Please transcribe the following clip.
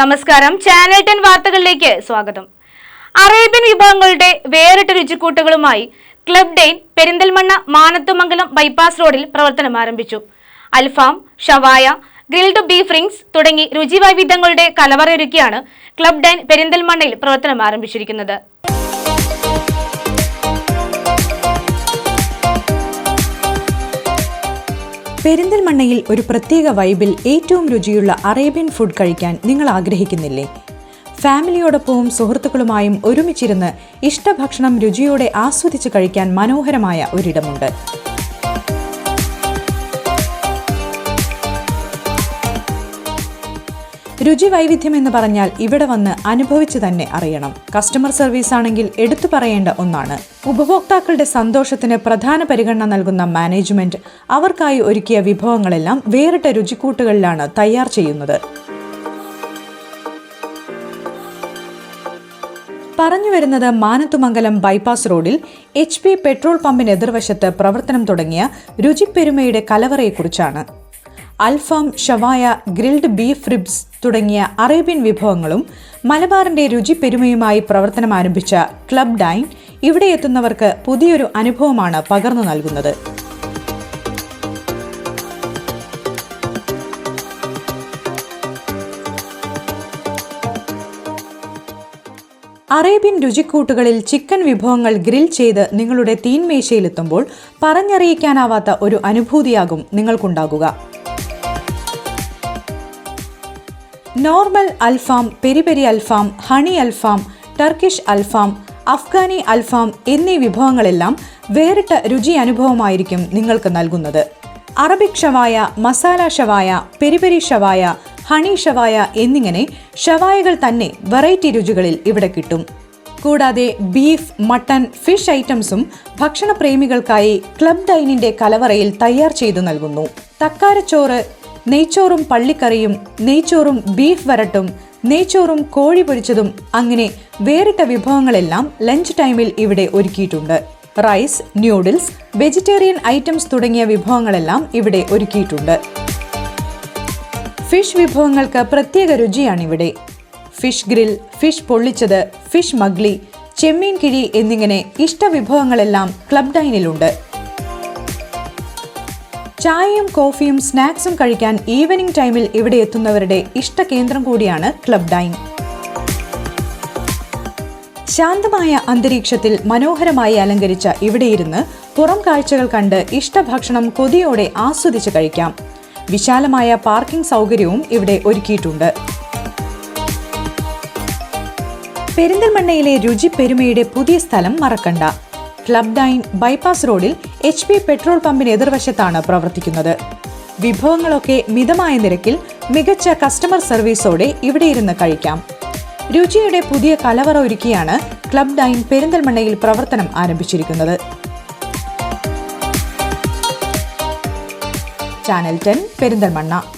നമസ്കാരം. Channel ten വാർത്തകളിലേക്ക് സ്വാഗതം. അറേബ്യൻ വിഭവങ്ങളുടെ വേറിട്ട രുചിക്കൂട്ടുകളുമായി Club Dine Perinthalmanna Manathumangalam bypass റോഡിൽ പ്രവർത്തനം ആരംഭിച്ചു. അൽഫാം ഷവായ ഗ്രിൽഡ് ബീഫ് റിംഗ്സ് തുടങ്ങി രുചി വൈവിധ്യങ്ങളുടെ കലവറയൊരുക്കിയാണ് ക്ലബ് ഡൈൻ പെരിന്തൽമണ്ണയിൽ പ്രവർത്തനം ആരംഭിച്ചിരിക്കുന്നത്. പെരിന്തൽമണ്ണയിൽ ഒരു പ്രത്യേക വൈബിൽ ഏറ്റവും രുചിയുള്ള അറേബ്യൻ ഫുഡ് കഴിക്കാൻ നിങ്ങൾ ആഗ്രഹിക്കുന്നില്ലേ? ഫാമിലിയോടൊപ്പവും സുഹൃത്തുക്കളുമായും ഒരുമിച്ചിരുന്ന് ഇഷ്ടഭക്ഷണം രുചിയോടെ ആസ്വദിച്ച് കഴിക്കാൻ മനോഹരമായ ഒരിടമുണ്ട്. രുചി വൈവിധ്യം എന്ന് പറഞ്ഞാൽ ഇവിടെ വന്ന് അനുഭവിച്ചു തന്നെ അറിയണം. കസ്റ്റമർ സർവീസ് ആണെങ്കിൽ എടുത്തു പറയേണ്ട ഒന്നാണ്. ഉപഭോക്താക്കളുടെ സന്തോഷത്തിന് പ്രധാന പരിഗണന നൽകുന്ന മാനേജ്മെന്റ് അവർക്കായി ഒരുക്കിയ വിഭവങ്ങളെല്ലാം വേറിട്ട രുചിക്കൂട്ടുകളിലാണ് തയ്യാർ ചെയ്യുന്നത്. പറഞ്ഞു വരുന്നത് മാനത്തുമംഗലം ബൈപ്പാസ് റോഡിൽ എച്ച് പി പെട്രോൾ പമ്പിന് എതിർവശത്ത് പ്രവർത്തനം തുടങ്ങിയ രുചിപ്പെരുമയുടെ കലവറയെക്കുറിച്ചാണ്. അൽഫാം ഷവായ ഗ്രിൽഡ് ബീഫ് റിബ്സ് തുടങ്ങിയ അറേബ്യൻ വിഭവങ്ങളും മലബാറിന്റെ രുചിപ്പെരുമയുമായി പ്രവർത്തനം ആരംഭിച്ച ക്ലബ് ഡൈൻ ഇവിടെ എത്തുന്നവർക്ക് പുതിയൊരു അനുഭവമാണ് പകർന്നു നൽകുന്നത്. അറേബ്യൻ രുചിക്കൂട്ടുകളിൽ ചിക്കൻ വിഭവങ്ങൾ ഗ്രിൽ ചെയ്ത് നിങ്ങളുടെ തീൻമേശയിലെത്തുമ്പോൾ പറഞ്ഞറിയിക്കാനാവാത്ത ഒരു അനുഭൂതിയാകും നിങ്ങൾക്കുണ്ടാകുക. നോർമൽ അൽഫാം പെരിപെരി പെരി അൽഫാം ഹണി അൽഫാം ടർക്കിഷ് അൽഫാം അഫ്ഗാനി അൽഫാം എന്നീ വിഭവങ്ങളെല്ലാം വേറിട്ട രുചി അനുഭവമായിരിക്കും നിങ്ങൾക്ക് നൽകുന്നത്. അറബിക് ഷവായ മസാല ഷവായ പെരിപെരി പെരി ഷവായ ഹണി ഷവായ എന്നിങ്ങനെ ഷവായകൾ തന്നെ വെറൈറ്റി രുചികളിൽ ഇവിടെ കിട്ടും. കൂടാതെ ബീഫ് മട്ടൺ ഫിഷ് ഐറ്റംസും ഭക്ഷണപ്രേമികൾക്കായി ക്ലബ് ഡൈനിന്റെ കലവറയിൽ തയ്യാർ ചെയ്തു നൽകുന്നു. തക്കാരച്ചോറ് നെയ്ച്ചോറും പള്ളിക്കറിയും നെയ്ച്ചോറും ബീഫ് വരട്ടും നെയ്ച്ചോറും കോഴി പൊരിച്ചതും അങ്ങനെ വേറിട്ട വിഭവങ്ങളെല്ലാം ലഞ്ച് ടൈമിൽ ഇവിടെ ഒരുക്കിയിട്ടുണ്ട്. റൈസ് ന്യൂഡിൽസ് വെജിറ്റേറിയൻ ഐറ്റംസ് തുടങ്ങിയ വിഭവങ്ങളെല്ലാം ഇവിടെ ഒരുക്കിയിട്ടുണ്ട്. ഫിഷ് വിഭവങ്ങൾക്ക് പ്രത്യേക രുചിയാണിവിടെ. ഫിഷ് ഗ്രിൽ ഫിഷ് പൊള്ളിച്ചത് ഫിഷ് മഗ്ലി ചെമ്മീൻ കിഴി എന്നിങ്ങനെ ഇഷ്ടവിഭവങ്ങളെല്ലാം ക്ലബ് ഡൈനിലുണ്ട് ചായയും കോഫിയും സ്നാക്സും കഴിക്കാൻ ഈവനിംഗ് ടൈമിൽ ഇവിടെ എത്തുന്നവരുടെ ഇഷ്ട കേന്ദ്രം കൂടിയാണ് ക്ലബ് ഡൈൻ ശാന്തമായ അന്തരീക്ഷത്തിൽ മനോഹരമായി അലങ്കരിച്ച ഇവിടെ ഇരുന്ന് പുറം കാഴ്ചകൾ കണ്ട് ഇഷ്ടഭക്ഷണം കൊതിയോടെ ആസ്വദിച്ച് കഴിക്കാം. വിശാലമായ പാർക്കിംഗ് സൗകര്യവും ഇവിടെ ഒരുക്കിയിട്ടുണ്ട്. പെരിന്തൽമണ്ണയിലെ രുചി പെരുമയുടെ പുതിയ സ്ഥലം മറക്കണ്ട. ക്ലബ് ഡൈൻ ബൈപ്പാസ് റോഡിൽ എച്ച് പി പെട്രോൾ പമ്പിന് എതിർവശത്താണ് പ്രവർത്തിക്കുന്നത്. വിഭവങ്ങളൊക്കെ മിതമായ നിരക്കിൽ മികച്ച കസ്റ്റമർ സർവീസോടെ ഇവിടെ ഇരുന്ന് കഴിക്കാം. രുചിയുടെ പുതിയ കലവറ ഒരുക്കിയാണ് ക്ലബ് ഡൈൻ പെരിന്തൽമണ്ണയിൽ പ്രവർത്തനം ആരംഭിച്ചിരിക്കുന്നത്. Channel ten Perinthalmanna.